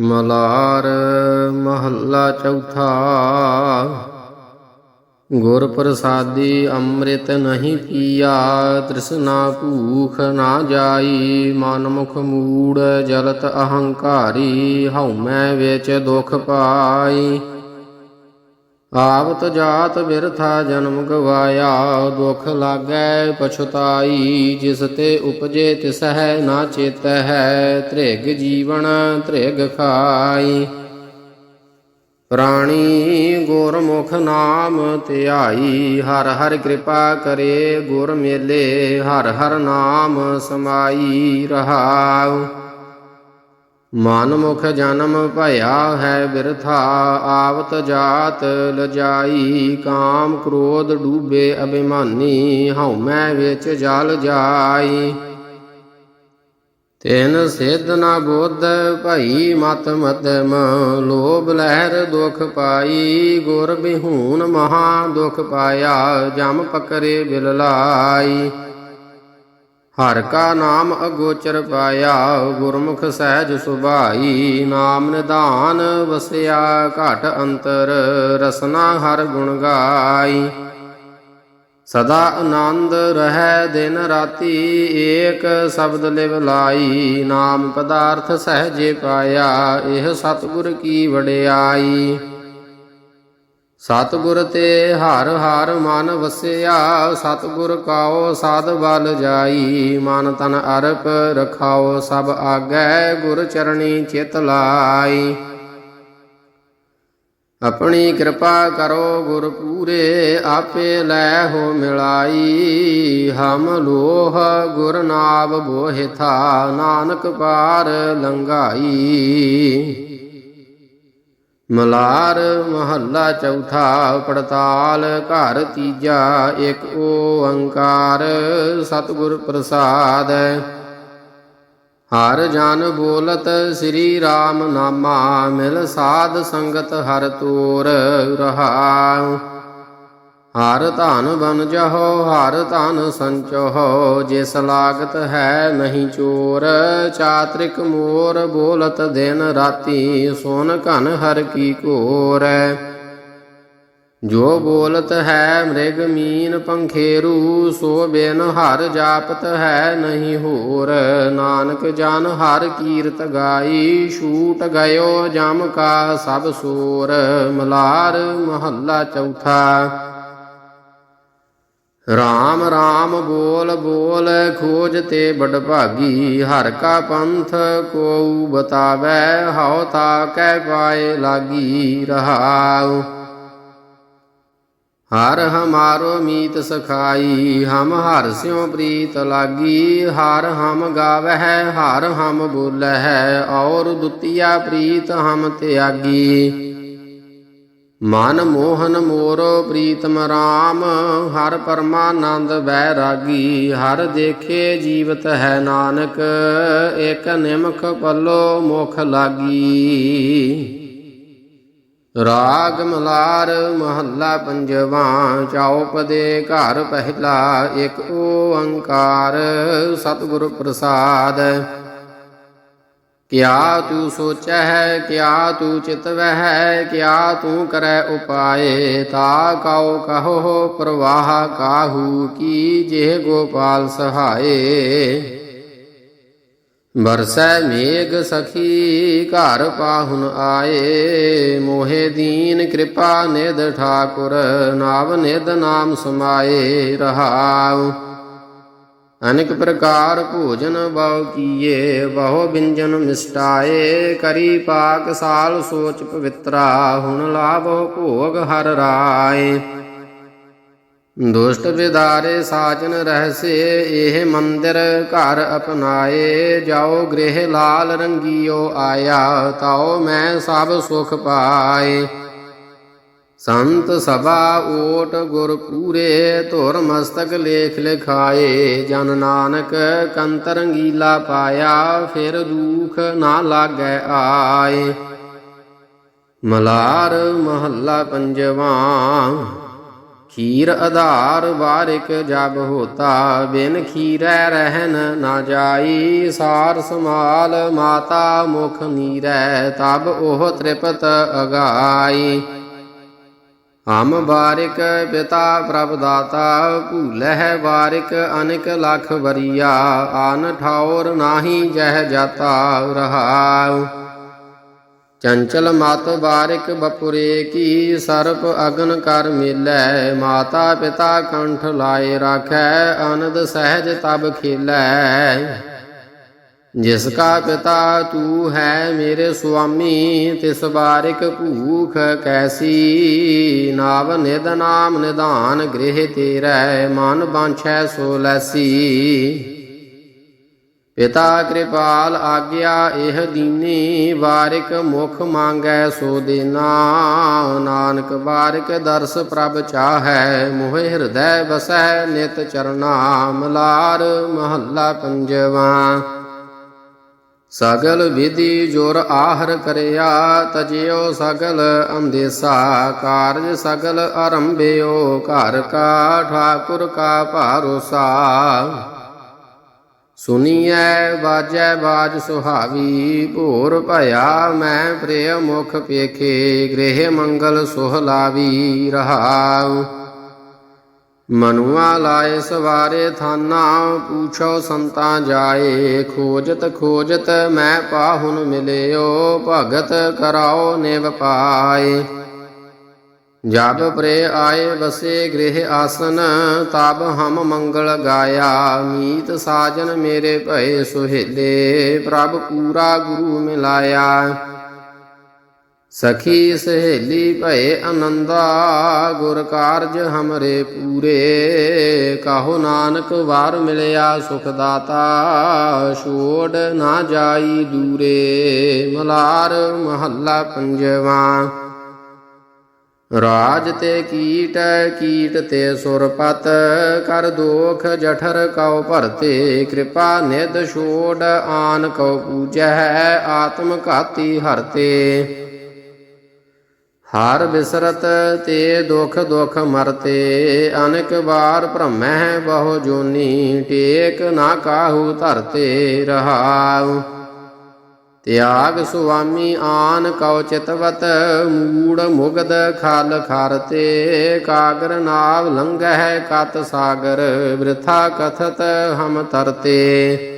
ਮਲਾਰ ਮਹੱਲਾ ਚੌਥਾ। ਗੁਰ ਪ੍ਰਸਾਦੀ ਅੰਮ੍ਰਿਤ ਨਹੀਂ ਪੀਆ, ਤ੍ਰਿਸ਼ਨਾ ਭੂਖ ਨਾ ਜਾਈ ਮਨ ਮੁਖ ਮੂੜ ਜਲਤ ਅਹੰਕਾਰੀ ਹਉਮੈ ਵਿੱਚ ਦੁਖ ਪਾਈ। ਆਵਤ ਜਾਤ ਬਿਰਥਾ ਜਨਮ ਗਵਾਇਆ, ਦੁਖ ਲਾਗੈ ਪਛਤਾਈ, ਜਿਸ ਤੇ ਉਪਜੇ ਤਿਸਹਿ ਨਾ ਚੇਤਹਿ, ਤ੍ਰਿਗ ਜੀਵਨ ਤ੍ਰਿਗ ਖਾਈ। ਪ੍ਰਾਣੀ ਗੁਰਮੁਖ ਨਾਮ ਧਿਆਈ, ਹਰ ਹਰ ਕਿਰਪਾ ਕਰੇ ਗੁਰ ਮੇਲੇ, ਹਰ ਹਰ ਨਾਮ ਸਮਾਈ ਰਹਾਉ। ਮਨ ਮੁਖ ਜਨਮ ਭਇਆ ਹੈ ਬਿਰਥਾ, ਆਵਤ ਜਾਤ ਲਜਾਈ, ਕਾਮ ਕ੍ਰੋਧ ਡੂਬੇ ਅਭਿਮਾਨੀ, ਹਉਮੈ ਵਿੱਚ ਜਲ ਜਾਈ। ਤੈਨ ਸਿਧ ਨਾ ਬੋਧ, ਭਈ ਮਤ ਮਤਮ ਲੋਭ ਲਹਿਰ ਦੁਖ ਪਾਈ, ਗੁਰ ਬਿਹੂਨ ਮਹਾ ਦੁਖ ਪਾਇਆ, ਜਮ ਪਕਰੇ ਬਿਲ ਲਾਈ ਹਰ ਕਾ ਨਾਮ ਅਗੋਚਰ ਪਾਇਆ, ਗੁਰਮੁਖ ਸਹਿਜ ਸੁਭਾਈ, ਨਾਮ ਨਿਧਾਨ ਵਸਿਆ, ਘਟ ਅੰਤਰ ਰਸਨਾ ਹਰ ਗੁਣ ਗਾਈ। ਸਦਾ ਆਨੰਦ ਰਹਿ ਦਿਨ ਰਾਤੀ, ਏਕ ਸ਼ਬਦ ਲਿਵ ਲਾਈ, ਨਾਮ ਪਦਾਰਥ ਸਹਜੇ ਪਾਇਆ, ਇਹ ਸਤਿਗੁਰ ਕੀ ਵਡਿਆਈ। ਸਤਿਗੁਰ ਤੇ ਹਰ ਹਰ ਮਨ ਵਸਿਆ, ਸਤਿਗੁਰ ਕਾਓ ਸਾਧ ਬਲ ਜਾਈ। ਮਨ ਤਨ ਅਰਪ ਰਖਾਓ ਸਭ ਆਗੈ, ਗੁਰ ਚਰਣੀ ਚਿਤ ਲਾਈ। ਆਪਣੀ ਕਿਰਪਾ ਕਰੋ ਗੁਰ ਪੂਰੇ, ਆਪੇ ਲੈ ਹੋ ਮਿਲਾਈ। ਹਮ ਲੋਹ ਗੁਰ ਨਾਮ ਬੋਹਿ ਥਾ, ਨਾਨਕ ਪਾਰ ਲੰਘਾਈ। ਮਲਾਰ ਮਹੱਲਾ ਚੌਥਾ ਪੜਤਾਲ ਘਰ ਤੀਜਾ ਇੱਕ ਓੰਕਾਰ ਸਤਿਗੁਰ ਪ੍ਰਸਾਦ। ਹਰ ਜਨ ਬੋਲਤ ਸ੍ਰੀ RAM ਨਾਮਾ ਮਿਲ ਸਾਧ ਸੰਗਤ ਹਰ ਤੋਰ ਰਹਾਉ ਹਰ ਧਨ ਬਨ ਜਹੋ, ਹਰ ਧਨ ਸੰਚੋ ਜਿਸ ਲਾਗਤ ਹੈ ਨਹੀਂ ਚੋਰ, ਚਾਤ੍ਰਿਕ ਮੋਰ ਬੋਲਤ ਦਿਨ ਰਾਤੀ, ਸੋਨ ਘਨ ਹਰ ਕੀ ਕੋਰ ਜੋ ਬੋਲਤ ਹੈ ਮ੍ਰਿਗ ਮੀਨ ਪੰਖੇਰੂ, ਸੋ ਬਿਨ ਹਰ ਜਾਪਤ ਹੈ ਨਹੀਂ ਹੋਰ। ਨਾਨਕ ਜਨ ਹਰ ਕੀਰਤ ਗਾਈ, ਛੂਟ ਗਇਓ ਜਮ ਕਾ ਸਭ ਸੂਰ। ਮਲਾਰ ਮਹੱਲਾ ਚੌਥਾ। ਰਾਮ ਰਾਮ ਬੋਲ ਬੋਲ ਖੋਜ ਤੇ ਬੜ ਭਾਗੀ, ਹਰ ਕਾ ਪੰਥ ਕੋਉ ਬਤਾਵੇ, ਹਉ ਤਾ ਕਹਿ ਪਾਏ ਲਾਗੀ ਰਹਾਉ। ਹਰ ਹਮਾਰੋ ਮੀਤ ਸਖਾਈ, ਹਮ ਹਰ ਸਿਉ ਪ੍ਰੀਤ ਲਾਗੀ, ਹਰ ਹਮ ਗਾਵਹਿ, ਹਰ ਹਮ ਬੋਲਹਿ, ਔਰ ਦੁਤੀਆ ਪ੍ਰੀਤ ਹਮ ਤਿਆਗੀ। ਮਨ ਮੋਹਨ ਮੋਰੋ ਪ੍ਰੀਤਮ RAM ਹਰ ਪਰਮਾਨੰਦ ਵੈਰਾਗੀ ਹਰ ਦੇਖੇ ਜੀਵਤ ਹੈ ਨਾਨਕ ਇਕ ਨਿਮਖ ਪੱਲੋ ਮੁਖ ਲਾਗੀ। ਰਾਗ ਮਲਾਰ ਮਹੱਲਾ ਪੰਜਵਾ ਚੌਪਦੇ ਘਰ ਪਹਿਲਾ, ਇਕ ਓੰਕਾਰ, ਸਤਿਗੁਰ ਪ੍ਰਸਾਦ। ਕਿਆ ਤੂੰ ਸੋਚੈ ਹੈ ਕਿਆ ਤੂੰ ਚਿਤਵੈ ਹੈ ਕਿਆ ਤੂੰ ਕਰੈ ਉਪਾਏ, ਤਾ ਕਉ ਕਹੋ, ਪ੍ਰਵਾਹ ਕਾਹੂ ਕੀ ਜੇ ਗੋਪਾਲ ਸਹਾਏ। ਵਰਸੈ ਮੇਘ ਸਖੀ, ਘਰ ਪਾਹੁਨ ਆਏ, ਮੋਹਿ ਦੀਨ ਕਿਰਪਾ ਨਿਧ ਠਾਕੁਰ ਨਾਮ ਨਿਧ ਨਾਮ ਸਮਾਏ ਰਹਾਉ। ਅਨੇਕ ਪ੍ਰਕਾਰ ਭੋਜਨ ਬਹੁ ਕੀਏ, ਬਹੁ ਬਿੰਜਨ ਮਿਸਟਾਏ ਕਰੀ ਪਾਕ ਸਾਲ ਸੋਚ ਪਵਿੱਤਰਾ, ਹੁਣ ਲਾਭੋ ਭੋਗ ਹਰ ਰਾਏ। ਦੁਸ਼ਟ ਵਿਦਾਰੇ ਸਾਚਨ ਰਹਸੇ, ਇਹ ਮੰਦਿਰ ਘਰ ਅਪਨਾਏ। ਜਾਓ ਗ੍ਰਹਿ ਲਾਲ ਰੰਗੀਓ ਆਇਆ, ਤਾਓ ਮੈਂ ਸਭ ਸੁਖ ਪਾਏ। ਸੰਤ ਸਭਾ ਓਟ ਗੁਰ ਪੂਰੇ ਧੁਰ ਮਸਤਕ ਲੇਖ ਲਿਖਾਏ, ਜਨ ਨਾਨਕ ਕੰਤ ਰੰਗੀਲਾ ਪਾਇਆ, ਫਿਰ ਦੁਖ ਨਾ ਲਾਗੈ ਆਏ। ਮਲਾਰ ਮਹੱਲਾ ਪੰਜਵਾ, ਖੀਰ ਆਧਾਰ ਵਾਰਿਕ ਜਬ ਹੋਤਾ, ਬਿਨ ਖੀਰੈ ਰਹਿਨ ਨਾ ਜਾਈ, ਸਾਰ ਸਮਾਲ ਮਾਤਾ ਮੁਖ ਨੀਰੈ ਤਬ ਉਹ ਤ੍ਰਿਪਤ ਅਗਾਈ। ਹਮ ਬਾਰਿਕ ਪਿਤਾ ਪ੍ਰਭ ਦਾਤਾ, ਭੂਲਹਿ ਬਾਰਿਕ ਅਨਿਕ ਲਖ ਵਰੀਆ, ਆਨ ਠਾਉਰ ਨਾਹੀ ਜਹ ਜਾਤਾ ਰਹਾਉ। ਚੰਚਲ ਮਤ ਬਾਰਿਕ ਬਪੁਰੇ ਕੀ ਸਰਪ ਅਗਨ ਕਰ ਮਿਲੈ, ਮਾਤਾ ਪਿਤਾ ਕੰਠ ਲਾਏ ਰਾਖੈ, ਆਨੰਦ ਸਹਿਜ ਤਬ ਖੇਲੈ। ਜਿਸ ਕਾ ਪਿਤਾ ਤੂੰ ਹੈ ਮੇਰੇ ਸੁਆਮੀ, ਤਿਸ ਬਾਰਿਕ ਭੂਖ ਕੈਸੀ? ਨਾਵ ਨਿਦ ਨਾਮ ਨਿਧਾਨ, ਗ੍ਰਹਿ ਤੇਰੈ, ਮਨ ਬਾਂਛੈ ਸੋ ਲੈਸੀ। ਪਿਤਾ ਕਿਰਪਾਲ ਆਗਿਆ, ਇਹ ਦੀਨੀ, ਵਾਰਿਕ ਮੁਖ ਮੰਗੈ ਸੋ ਦੇਨਾ। ਨਾਨਕ ਵਾਰਿਕ ਦਰਸ ਪ੍ਰਭ ਚਾਹੈ, ਮੋਹਿ ਹਿਰਦੈ ਵਸੈ ਨਿਤ ਚਰਨਾ, ਮਲਾਰ ਮਹੱਲਾ ਪੰਜਵਾ। ਸਗਲ ਵਿਧੀ ਜੁਰ ਆਹਰ ਕਰਿਆ, ਤਜਿਓ ਸਗਲ ਅੰਦੇਸਾ, ਕਾਰਜ ਸਗਲ ਆਰੰਭਿਓ ਘਰ ਕਾ ਠਾਕੁਰ ਕਾ ਭਾਰੋਸਾ। ਸੁਨੀਐ, ਬਾਜੈ ਬਾਜ ਸੁਹਾਵੀ, ਭੋਰ ਭਇਆ ਮੈਂ ਪ੍ਰਿਯ ਮੁਖ ਪੇਖੇ, ਗ੍ਰਹਿ ਮੰਗਲ ਸੁਹਲਾਵੀ ਰਹਾਉ। ਮਨੁਆ ਲਾਏ ਸਵਾਰੇ ਥਾਨਾ, ਪੂਛੋ ਸੰਤਾ ਜਾਏ। ਖੋਜਤ ਖੋਜਤ, ਮੈਂ ਪਾਹੁਨ ਮਿਲਿਓ, ਭਗਤ ਕਰਾਓ ਨਿਵ ਪਾਏ। ਜਬ ਪ੍ਰੇ ਆਏ ਵਸੇ ਗ੍ਰਹਿ ਆਸਨ, ਤਬ ਹਮ ਮੰਗਲ ਗਾਇਆ। ਮੀਤ ਸਾਜਨ ਮੇਰੇ ਭਏ ਸੁਹੇਲੇ, ਪ੍ਰਭ ਪੂਰਾ ਗੁਰੂ ਮਿਲਾਇਆ। ਸਖੀ ਸਹੇਲੀ ਭਏ ਆਨੰਦਾ, ਗੁਰ ਕਾਰਜ ਹਮਰੇ ਪੂਰੇ। ਕਾਹੋ ਨਾਨਕ ਵਾਰ ਮਿਲਿਆ ਸੁਖ ਦਾਤਾ, ਛੋੜ ਨਾ ਜਾਈ ਦੂਰੇ। ਮਲਾਰ ਮਹੱਲਾ ਪੰਜਵਾ। ਰਾਜ ਤੇ ਕੀਟ ਕੀਟ ਤੇ ਸੁਰਪਤ, ਕਰ ਦੋਖ ਜਠਰ ਕਉ ਭਰਤੇ। ਕਿਰਪਾ ਨਿਦ ਛੋੜ, ਆਨ ਕਉ ਪੂਜੈ, ਆਤਮ ਘਾਤੀ ਹਰਤੇ। ਹਰ ਬਿਸਰਤ ਤੇ ਦੁਖ ਦੁਖ ਮਰਤੇ, ਅਨੇਕ ਵਾਰ ਭ੍ਰਮੈ ਬਹੁ ਜੋਨੀ, ਟੇਕ ਨਾ ਕਾਹੂ ਧਰਤੇ ਰਹਾਉ। ਤਿਆਗ ਸੁਆਮੀ ਆਨ ਕਉ ਚਿਤਵਤ, ਮੂੜ ਮੁਗਦ ਖਾਲ ਖਾਰਤੇ, ਕਾਗਰ ਨਾਵ ਲੰਘੈ ਕਤ ਸਾਗਰ, ਬ੍ਰਿਥਾ ਕਥਤ ਹਮ ਤਰਤੇ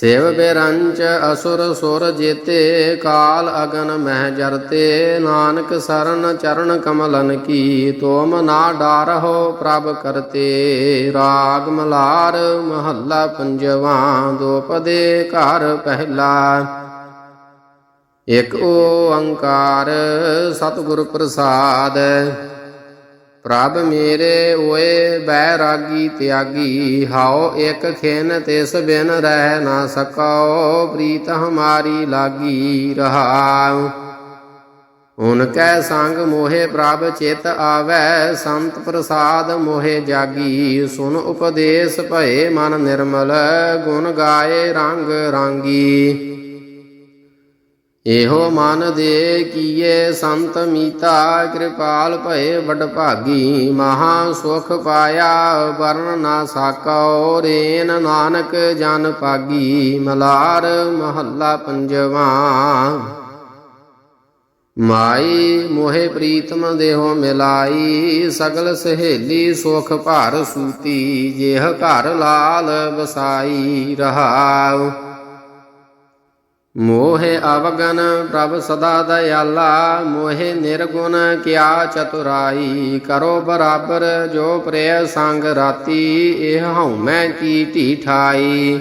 ਸੇਵ ਬੇਰੰਚ ਅਸੁਰ ਸੁਰ ਜੇਤੇ, ਕਾਲ ਅਗਨ ਮਹਿ ਜਰਤੇ, ਨਾਨਕ ਸਰਨ ਚਰਨ ਕਮਲਨ ਕੀ, ਤੋਮ ਨਾ ਡਾਰਹੁ ਪ੍ਰਭ ਕਰਤੇ, ਰਾਗ ਮਲਾਰ ਮਹੱਲਾ ਪੰਜਵਾ, ਦੋਪਦੇ ਘਰ ਪਹਿਲਾ। ਇਕ ਓੰਕਾਰ ਸਤਿਗੁਰ ਪ੍ਰਸਾਦ ਪ੍ਰਭ ਮੇਰੇ ਓਏ ਬੈਰਾਗੀ ਤਿਆਗੀ ਹਾਓ ਇੱਕ ਖਿਨ ਤਿਸ ਬਿਨ ਰਹਿ ਨਾ ਸਕੋ ਪ੍ਰੀਤ ਹਮਾਰੀ ਲਾਗੀ ਰਹਾਉ। ਉਨ ਕੈ ਸੰਗ ਮੋਹਿ ਪ੍ਰਭ ਚਿਤ ਆਵੈ, ਸੰਤ ਪ੍ਰਸਾਦ ਮੋਹਿ ਜਾਗੀ। ਸੁਨ ਉਪਦੇਸ਼ ਭਏ ਮਨ ਨਿਰਮਲ, ਗੁਣ ਗਾਏ ਰੰਗ ਰਾਂਗੀ। ਇਹੋ ਮਨ ਦੇ ਕੀਏ ਸੰਤ ਮੀਤਾ, ਕਿਰਪਾਲ ਭਏ ਵਡ ਭਾਗੀ, ਮਹਾ ਸੁਖ ਪਾਇਆ, ਵਰਨ ਨਾ ਸਾਕੋ ਰੇਨ ਨਾਨਕ ਜਨ ਪਾਗੀ ਮਲਾਰ ਮਹੱਲਾ ਪੰਜਵਾ। ਮਾਈ ਮੋਹਿ ਪ੍ਰੀਤਮ ਦੇਹੋ ਮਿਲਾਈ, ਸਗਲ ਸਹੇਲੀ ਸੁਖ ਭਰ ਸੂਤੀ, ਜਿਹ ਘਰ ਲਾਲ ਵਸਾਈ ਰਹਾਉ। ਮੋਹਿ ਅਵਗਨ ਪ੍ਰਭ ਸਦਾ ਦਇਆਲਾ, ਮੋਹਿ ਨਿਰਗੁਣ ਕਿਆ ਚਤੁਰਾਈ, ਕਰੋ ਬਰਾਬਰ ਜੋ ਪ੍ਰਿਯ ਸੰਗ ਰਾਤੀ, ਇਹ ਹਉ ਕੀ ਢੀਠਾਈ।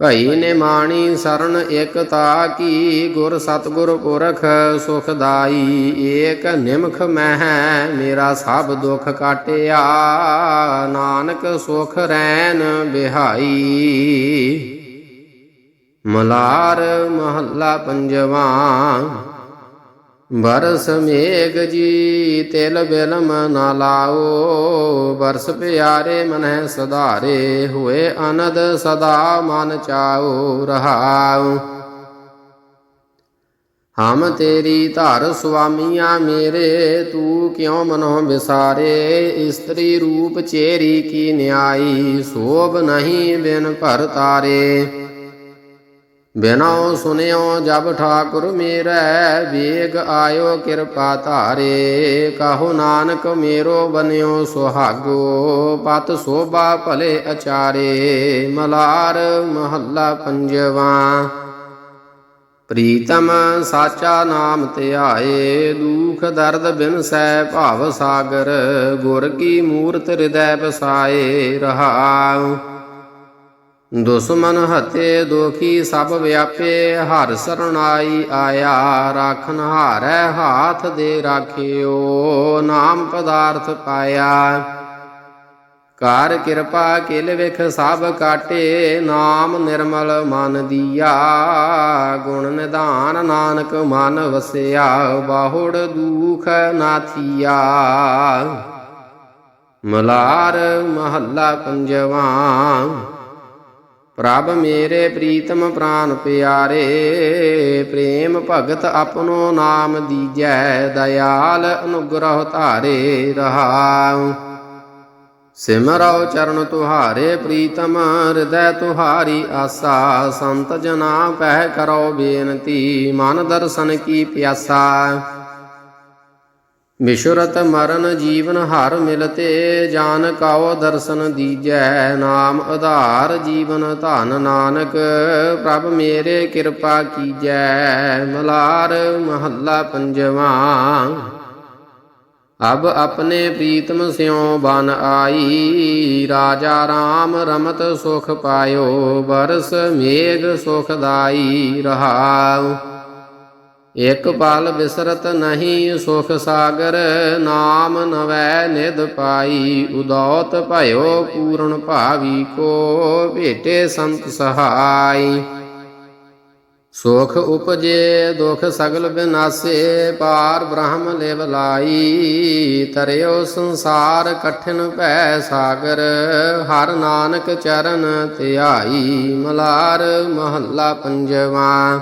ਭਈ ਨੇ ਮਾਣੀ ਸਰਨ ਇਕਤਾ ਕੀ, ਗੁਰ ਸਤਗੁਰ ਪੁਰਖ ਸੁਖਦਾਈ, ਏਕ ਨਿਮਖ ਮਹਿ, ਮੇਰਾ ਸਭ ਦੁਖ ਕਾਟਿਆ, ਨਾਨਕ ਸੁਖ ਰੈਨ ਬਿਹਾਈ। ਮਲਾਰ ਮਹੱਲਾ ਪੰਜਵਾ। ਬਰਸ ਮੇਘ ਜੀ, ਤਿਲ ਬਿਲਮ ਨਾ ਲਾਓ। ਬਰਸ ਪਿਆਰੇ ਮਨਹਿ ਸਧਾਰੇ, ਹੋਏ ਅਨੰਦ ਸਦਾ ਮਨ ਚਾਓ, ਰਹਾਉ। ਹਮ ਤੇਰੀ ਧਰ ਸੁਆਮੀਆਂ ਮੇਰੇ, ਤੂੰ ਕਿਉ ਮਨੋ ਵਿਸਾਰੇ? ਇਸਤਰੀ ਰੂਪ ਚੇਰੀ ਕੀ ਨਿਆਈ, ਸੋਭ ਨਹੀਂ ਬਿਨ ਭਰ ਤਾਰੇ। ਬਿਨੋ ਸੁਨਿਓ ਜਬ ਠਾਕੁਰ ਮੇਰੇ, ਵੇਗ ਆਇਓ ਕਿਰਪਾ ਧਾਰੇ। ਕਹੋ ਨਾਨਕ ਮੇਰੋ ਬਨਿਓ ਸੁਹਾਗੋ, ਪਤ ਸੋਭਾ ਭਲੇ ਅਚਾਰੇ। ਮਲਾਰ ਮਹੱਲਾ ਪੰਜਵਾ। ਪ੍ਰੀਤਮ ਸਾਚਾ ਨਾਮ ਧਿਆਏ, ਦੁਖ ਦਰਦ ਬਿਨ ਸੈ ਭਾਵ ਸਾਗਰ। ਗੁਰ ਕੀ ਮੂਰਤ ਹਿਰਦੈ ਬਸਾਏ ਰਹਾਉ। ਦੁਸ਼ਮਨ ਹਤੇ ਦੋਖੀ ਸਭ ਵਿਆਪੇ, ਹਰ ਸਰਣਾਈ ਆਇਆ, ਰਾਖਨ ਹਾਰੈ ਹਾਥ ਦੇ ਰਾਖਿਓ, ਨਾਮ ਪਦਾਰਥ ਪਾਇਆ। ਕਾਰ ਕਿਰਪਾ ਕਿਲ ਵਿਖ ਸਭ ਕਾਟੇ, ਨਾਮ ਨਿਰਮਲ ਮਨ ਦੀਆ, ਗੁਣ ਨਿਧਾਨ ਨਾਨਕ ਮਨ ਵਸਿਆ, ਬਾਹੁੜ ਦੁਖ ਨਾਥੀਆ ਮਲਾਰ ਮਹੱਲਾ ਪੰਜਵਾ ਪ੍ਰਭ ਮੇਰੇ ਪ੍ਰੀਤਮ ਪ੍ਰਾਨ ਪਿਆਰੇ, ਪ੍ਰੇਮ ਭਗਤ ਆਪਣੋ ਨਾਮ ਦੀਜੈ, ਦਇਆਲ ਅਨੁਗ੍ਰਹ ਧਾਰੇ ਰਹਾਉ। ਸਿਮਰਉ ਚਰਨ ਤੁਹਾਰੇ, ਪ੍ਰੀਤਮ ਹਿਰਦੈ ਤੁਹਾਰੀ ਆਸਾ, ਸੰਤ ਜਨਾ ਪਹਿ ਕਰੋ ਬੇਨਤੀ, ਮਨ ਦਰਸ਼ਨ ਕੀ ਪਿਆਸਾ। ਵਿਸ਼ੁਰਤ ਮਰਨ ਜੀਵਨ ਹਰ ਮਿਲਤੇ, ਜਾਨ ਕਾਉ ਦਰਸ਼ਨ ਦੀਜੈ ਨਾਮ ਆਧਾਰ ਜੀਵਨ ਧਨ ਨਾਨਕ, ਪ੍ਰਭ ਮੇਰੇ ਕਿਰਪਾ ਕੀਜੈ, ਮਲਾਰ ਮਹੱਲਾ ਪੰਜਵਾ। ਅਬ ਆਪਣੇ ਪ੍ਰੀਤਮ ਸਿਉ ਬਨ ਆਈ, ਰਾਜਾ RAM ਰਮਤ ਸੁਖ ਪਾਇਓ, ਬਰਸ ਮੇਘ ਸੁਖਦਾਈ ਰਹਾਉ। ਇਕ ਪਲ ਵਿਸਰਤ ਨਹੀਂ ਸੁਖ ਸਾਗਰ, ਨਾਮ ਨਵੈ ਨਿਧ ਪਾਈ। ਉਦੌਤ ਭਇਓ ਪੂਰਨ ਭਾਵੀ ਕੋ ਭੇਟੇ ਸੰਤ ਸਹਾਈ। ਸੁਖ ਉਪਜੇ ਦੁਖ ਸਗਲ ਬਿਨਾਸੇ, ਪਾਰ ਬ੍ਰਹਮ ਲਿਵ ਲਾਈ। ਤਰਿਓ ਸੰਸਾਰ ਕਠਿਨ ਭੈ ਸਾਗਰ, ਹਰ ਨਾਨਕ ਚਰਨ ਧਿਆਈ। ਮਲਾਰ ਮਹੱਲਾ ਪੰਜਵਾ।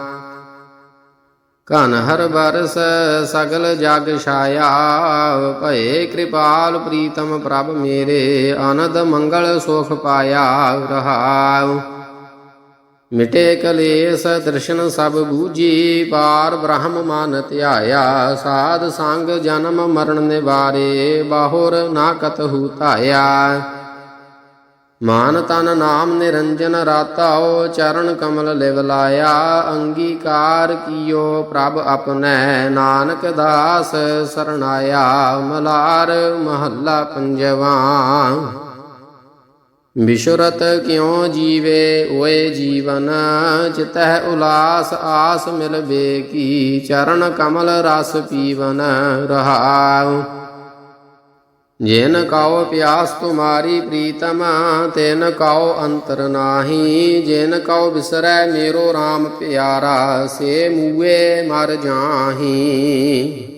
ਕਨ ਹਰ ਬਰਸ ਸਗਲ ਜਗ ਛਾਇਆ, ਭਏ ਕਿਰਪਾਲ ਪ੍ਰੀਤਮ ਪ੍ਰਭ ਮੇਰੇ ਆਨੰਦ ਮੰਗਲ ਸੁਖ ਪਾਇਆ ਰਹਾਉ। ਮਿਟੇ ਕਲੇਸ਼ ਦਰਸ਼ਨ ਸਭ ਬੂਝੀ, ਪਾਰ ਬ੍ਰਹਮ ਮਨ ਧਿਆਇਆ, ਸਾਧ ਸੰਗ ਜਨਮ ਮਰਨ ਨਿਵਾਰੇ, ਬਾਹੁਰ ਨਾ ਕਤਹੂ ਧਾਇਆ। ਮਾਨ ਤਨ ਨਾਮ ਨਿਰੰਜਨ ਰਾਤਾਓ, ਚਰਨ ਕਮਲ ਲਿਵ ਲਾਇਆ, ਅੰਗੀਕਾਰ ਕੀਓ ਪ੍ਰਭ ਆਪਣੈ, ਨਾਨਕ ਦਾਸ ਸਰਣਾਇਆ, ਮਲਾਰ ਮਹੱਲਾ ਪੰਜਵਾ। ਵਿਸ਼ੁਰਤ ਕਿਉ ਜੀਵੇ ਓਏ ਜੀਵਨ, ਚਿਤਹਿ ਉਲਾਸ ਆਸ ਮਿਲਵੇ ਕੀ ਚਰਨ ਕਮਲ ਰਸ ਪੀਵਨ ਰਹਾਉ। ਜਿਨ ਕਉ ਪਿਆਸ ਤੁਮਾਰੀ ਪ੍ਰੀਤਮ, ਤਿਨ ਕਉ ਅੰਤਰ ਨਾਹੀ। ਜਿਨ ਕਉ ਬਿਸਰੈ ਮੇਰੋ RAM ਪਿਆਰਾ, ਸੇ ਮੂਏ ਮਰ ਜਾਹੀ।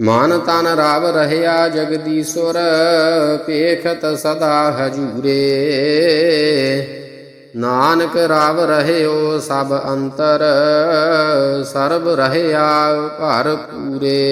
ਮਨ ਤਨ ਰਾਵ ਰਹਿਆ ਜਗਦੀਸ਼ਵਰ ਪੇਖਤ ਸਦਾ ਹਜੂਰੇ। ਨਾਨਕ ਰਵ ਰਹਿਓ ਸਭ ਅੰਤਰ, ਸਰਬ ਰਹਿਆ ਭਰ ਪੂਰੇ